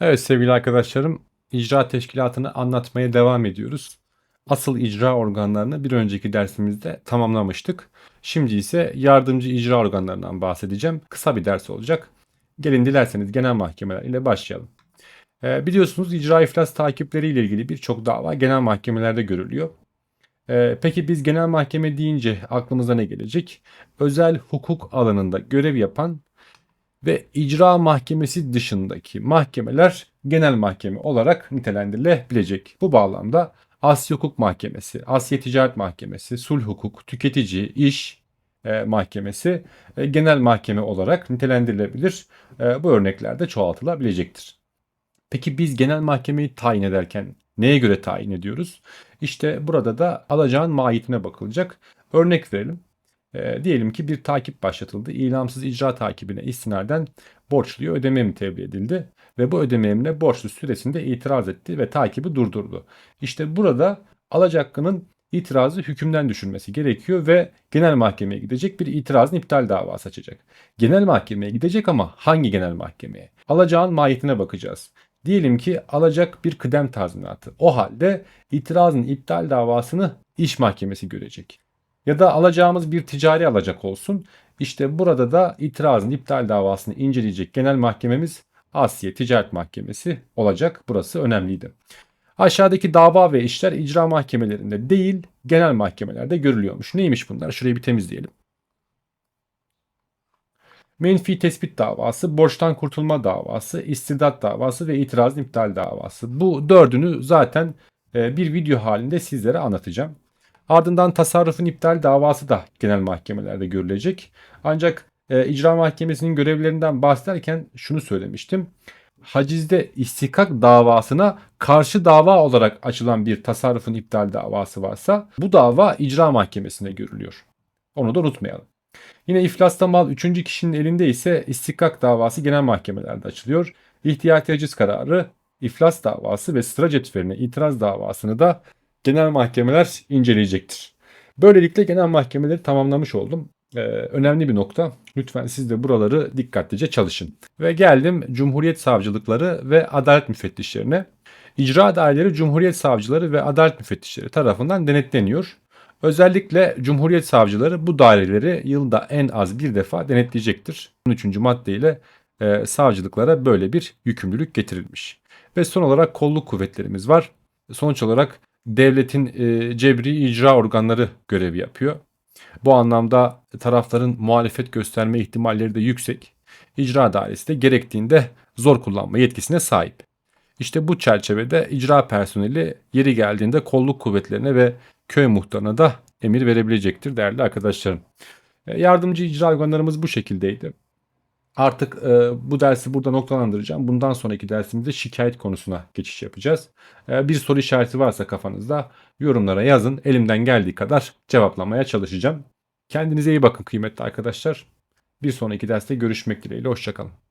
Evet sevgili arkadaşlarım, icra teşkilatını anlatmaya devam ediyoruz. Asıl icra organlarını bir önceki dersimizde tamamlamıştık. Şimdi ise yardımcı icra organlarından bahsedeceğim. Kısa bir ders olacak. Gelin dilerseniz genel mahkemeler ile başlayalım. Ee, biliyorsunuz icra iflas takipleri ile ilgili birçok dava genel mahkemelerde görülüyor. Ee, peki biz genel mahkeme deyince aklımıza ne gelecek? Özel hukuk alanında görev yapan ve icra mahkemesi dışındaki mahkemeler genel mahkeme olarak nitelendirilebilecek. Bu bağlamda Asya Hukuk Mahkemesi, Asya Ticaret Mahkemesi, Sulh Hukuk, Tüketici, İş e, Mahkemesi e, genel mahkeme olarak nitelendirilebilir. E, bu örneklerde çoğaltılabilecektir. Peki biz genel mahkemeyi tayin ederken neye göre tayin ediyoruz? İşte burada da alacağın mahiyetine bakılacak. Örnek verelim. E, diyelim ki bir takip başlatıldı. İlamsız icra takibine istinaden borçluya ödeme mi tebliğ edildi ve bu ödeme emrine borçlu süresinde itiraz etti ve takibi durdurdu. İşte burada alacaklının itirazı hükümden düşürmesi gerekiyor ve genel mahkemeye gidecek bir itirazın iptal davası açacak. Genel mahkemeye gidecek ama hangi genel mahkemeye? Alacağın mahiyetine bakacağız. Diyelim ki alacak bir kıdem tazminatı. O halde itirazın iptal davasını iş mahkemesi görecek ya da alacağımız bir ticari alacak olsun. İşte burada da itirazın iptal davasını inceleyecek genel mahkememiz Asya Ticaret Mahkemesi olacak. Burası önemliydi. Aşağıdaki dava ve işler icra mahkemelerinde değil genel mahkemelerde görülüyormuş. Neymiş bunlar? Şurayı bir temizleyelim. Menfi tespit davası, borçtan kurtulma davası, istidat davası ve itirazın iptal davası. Bu dördünü zaten e, bir video halinde sizlere anlatacağım. Ardından tasarrufun iptal davası da genel mahkemelerde görülecek. Ancak e, icra mahkemesinin görevlerinden bahsederken şunu söylemiştim. Hacizde istihkak davasına karşı dava olarak açılan bir tasarrufun iptal davası varsa bu dava icra mahkemesine görülüyor. Onu da unutmayalım. Yine iflasta mal 3. kişinin elinde ise istihkak davası genel mahkemelerde açılıyor. İhtiyati haciz kararı, iflas davası ve sıra cetveline itiraz davasını da genel mahkemeler inceleyecektir. Böylelikle genel mahkemeleri tamamlamış oldum. Ee, önemli bir nokta. Lütfen siz de buraları dikkatlice çalışın. Ve geldim Cumhuriyet Savcılıkları ve Adalet Müfettişlerine. İcra daireleri Cumhuriyet Savcıları ve Adalet Müfettişleri tarafından denetleniyor. Özellikle Cumhuriyet Savcıları bu daireleri yılda en az bir defa denetleyecektir. 13. maddeyle e, savcılıklara böyle bir yükümlülük getirilmiş. Ve son olarak kolluk kuvvetlerimiz var. Sonuç olarak devletin e, cebri icra organları görevi yapıyor. Bu anlamda tarafların muhalefet gösterme ihtimalleri de yüksek. İcra dairesi de gerektiğinde zor kullanma yetkisine sahip. İşte bu çerçevede icra personeli yeri geldiğinde kolluk kuvvetlerine ve köy muhtarına da emir verebilecektir değerli arkadaşlarım. E, yardımcı icra organlarımız bu şekildeydi. Artık e, bu dersi burada noktalandıracağım. Bundan sonraki dersimizde şikayet konusuna geçiş yapacağız. E, bir soru işareti varsa kafanızda yorumlara yazın. Elimden geldiği kadar cevaplamaya çalışacağım. Kendinize iyi bakın kıymetli arkadaşlar. Bir sonraki derste görüşmek dileğiyle. Hoşçakalın.